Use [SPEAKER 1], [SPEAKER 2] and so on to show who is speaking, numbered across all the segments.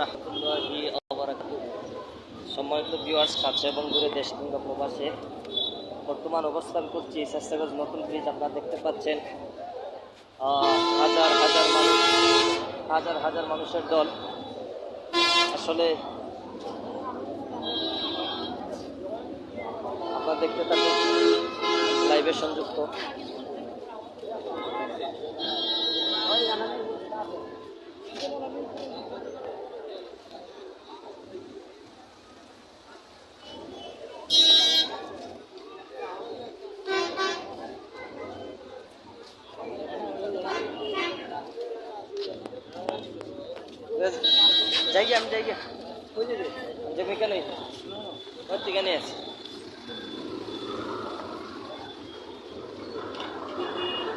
[SPEAKER 1] রহমতুল্লাহি সম্মানিত ভিউয়ার্স কাছে এবং দূরে দেশ কিংবা প্রবাসে, বর্তমান অবস্থান করছি স্বেচ্ছাগত নতুন ব্রিজ আপনারা দেখতে পাচ্ছেন। হাজার হাজার মানুষ, হাজার হাজার মানুষের দল। আসলে আপনারা দেখতে থাকুন লাইভে সংযুক্ত। যাই আমি যাই আমি কেন থেকে নিয়ে আসি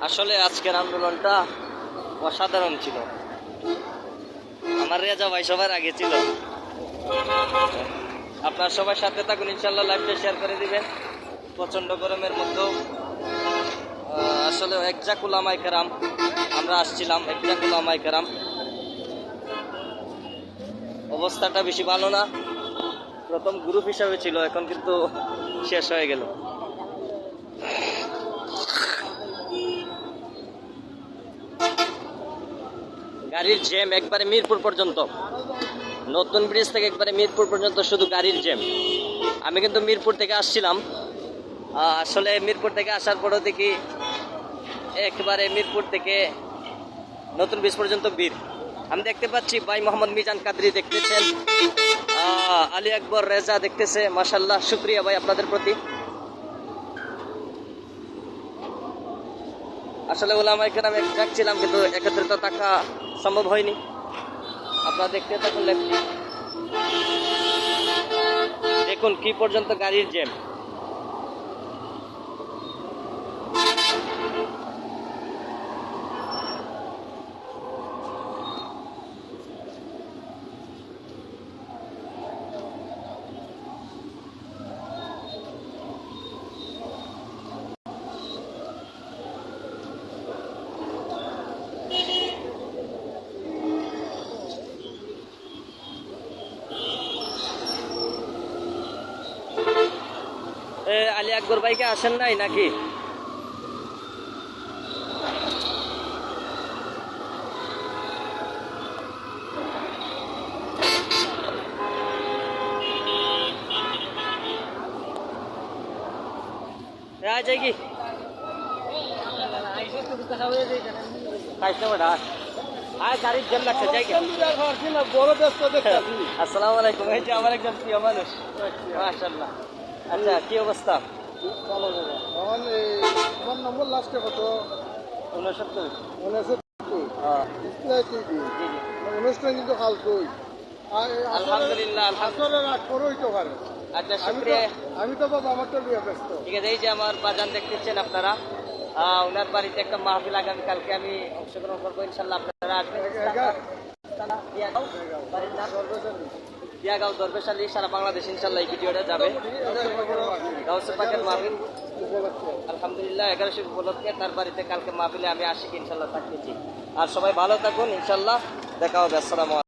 [SPEAKER 1] আসলে আজকের আন্দোলনটা অসাধারণ ছিল। আমার রেজা ভাই সবার আগে ছিল। আপনার সবার সাথে থাকুন ইনশাল্লাহ লাইভটা শেয়ার করে দিবেন। প্রচণ্ড গরমের মধ্যেও আসলে একজাকুল আমায় কেরাম, আমরা আসছিলাম একজাকুল আমায় কেরাম। অবস্থাটা বেশি ভালো না। প্রথম গ্রুপ হিসাবে ছিল, এখন কিন্তু শেষ হয়ে গেল। গাড়ির জ্যাম একবারে মিরপুর পর্যন্ত। নতুন ব্রিজ থেকে একবারে মিরপুর পর্যন্ত শুধু গাড়ির জ্যাম। আমি কিন্তু মিরপুর থেকে আসছিলাম। আসলে মিরপুর থেকে আসার পরও দেখি, একবারে মিরপুর থেকে নতুন ব্রিজ পর্যন্ত বীর আমি দেখতে পাচ্ছি ভাই মোহাম্মদ মিজান কাদরি দেখতেছেন। আলী আকবর রেজা দেখতেছে মাসাল্লাহ শুক্রিয়া ভাই আপনাদের প্রতি। আসলে ওলামা এখানে আমি ডাকছিলাম, কিন্তু একত্রিত থাকা সম্ভব হয়নি। আপনারা দেখতে থাকুন দেখুন, কি পর্যন্ত গাড়ির জ্যাম। আলী আকবর ভাইকে আসেন নাই নাকি? এ, আয় কি খাইছে বেটা আয় গাড়ির জ্যাম লাগছে যাই কি
[SPEAKER 2] বড় ব্যস্ত দেখতেছি
[SPEAKER 1] আসসালামু আলাইকুম এই যে আমার একজন প্রিয় মানুষ। মাশাআল্লাহ। আচ্ছা কি অবস্থা?
[SPEAKER 2] ভালো এই নম্বর লাস্টে কত?
[SPEAKER 1] উনসত্তর। হ্যাঁ,
[SPEAKER 2] অনুষ্ঠান কিন্তু
[SPEAKER 1] আলহামদুলিল্লাহ
[SPEAKER 2] করে হইতে পারে।
[SPEAKER 1] আচ্ছা
[SPEAKER 2] আমি তো
[SPEAKER 1] শুক্রিয়া।
[SPEAKER 2] আমি তো বাবা আমার তো বিয়ে ব্যস্ত।
[SPEAKER 1] ঠিক আছে এই যে আমার বাজান দেখতেছেন আপনারা ওনার বাড়িতে একটা মাহফিল আগামীকালকে আমি অংশগ্রহণ করব ইনশাল্লাহ আপনারা আসবেন। বাড়ির নাম দিয়াগাঁও দরবেশ সারা বাংলাদেশ ইনশাল্লাহ এই ভিডিওটা যাবে। আলহামদুলিল্লাহ, এগারোশো উপলক্ষে তার বাড়িতে কালকে মাহফিলে আমি আসি ইনশাল্লাহ থাকতেছি। আর সবাই ভালো থাকুন ইনশাল্লাহ দেখা হবে, আসসালামু।